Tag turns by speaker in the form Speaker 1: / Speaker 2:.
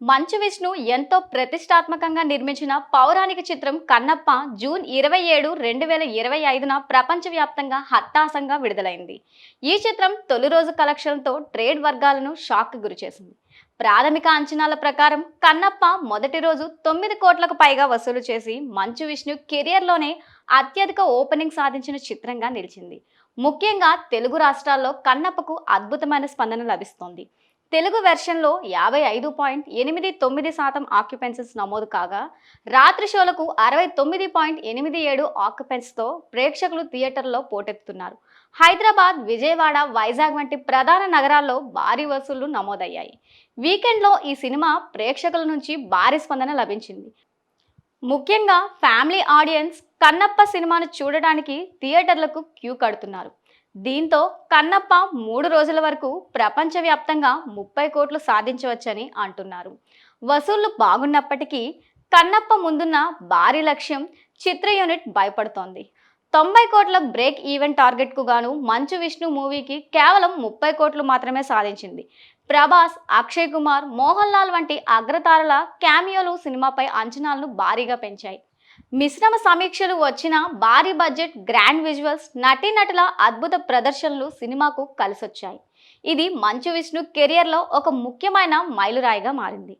Speaker 1: మంచు విష్ణు ఎంతో ప్రతిష్టాత్మకంగా నిర్మించిన పౌరాణిక చిత్రం కన్నప్ప జూన్ ఇరవై ఏడు రెండు వేల ఇరవై ఐదున ప్రపంచవ్యాప్తంగా హత్తాసంగా విడుదలైంది. ఈ చిత్రం తొలి రోజు కలెక్షన్తో ట్రేడ్ వర్గాలను షాక్ గురిచేసింది ప్రాథమిక అంచనాల ప్రకారం కన్నప్ప మొదటి రోజు తొమ్మిది కోట్లకు పైగా వసూలు చేసి మంచు విష్ణు కెరియర్లోనే అత్యధిక ఓపెనింగ్ సాధించిన చిత్రంగా నిలిచింది. ముఖ్యంగా తెలుగు రాష్ట్రాల్లో కన్నప్పకు అద్భుతమైన స్పందన లభిస్తోంది. తెలుగు వెర్షన్లో యాభై ఐదు పాయింట్ ఎనిమిది తొమ్మిది శాతం ఆక్యుపెన్సీస్ నమోదు కాగా రాత్రి షోలకు అరవై తొమ్మిది పాయింట్ ఎనిమిది ఏడు ఆక్యుపెన్స్తో ప్రేక్షకులు థియేటర్లో పోటెత్తుతున్నారు. హైదరాబాద్ విజయవాడ వైజాగ్ వంటి ప్రధాన నగరాల్లో భారీ వసూళ్ళు నమోదయ్యాయి. వీకెండ్లో ఈ సినిమా ప్రేక్షకుల నుంచి భారీ స్పందన లభించింది. ముఖ్యంగా ఫ్యామిలీ ఆడియన్స్ కన్నప్ప సినిమాను చూడడానికి థియేటర్లకు క్యూ కడుతున్నారు. దీంతో కన్నప్ప మూడు రోజుల వరకు ప్రపంచవ్యాప్తంగా ముప్పై కోట్లు సాధించవచ్చని అంటున్నారు. వసూళ్ళు బాగున్నప్పటికీ కన్నప్ప ముందున్న భారీ లక్ష్యం చిత్ర యూనిట్ భయపడుతోంది. తొంభై కోట్ల బ్రేక్ ఈవెంట్ టార్గెట్కు గాను మంచు విష్ణు మూవీకి కేవలం ముప్పై కోట్లు మాత్రమే సాధించింది. ప్రభాస్ అక్షయ్ కుమార్ మోహన్ లాల్ వంటి అగ్రతారల క్యామియోలు సినిమాపై అంచనాలను భారీగా పెంచాయి. మిశ్రమ సమీక్షలు వచ్చిన భారీ బడ్జెట్ గ్రాండ్ విజువల్స్ నటీనటుల అద్భుత ప్రదర్శనలు సినిమాకు కలిసొచ్చాయి. ఇది మంచు విష్ణు కెరియర్లో ఒక ముఖ్యమైన మైలురాయిగా మారింది.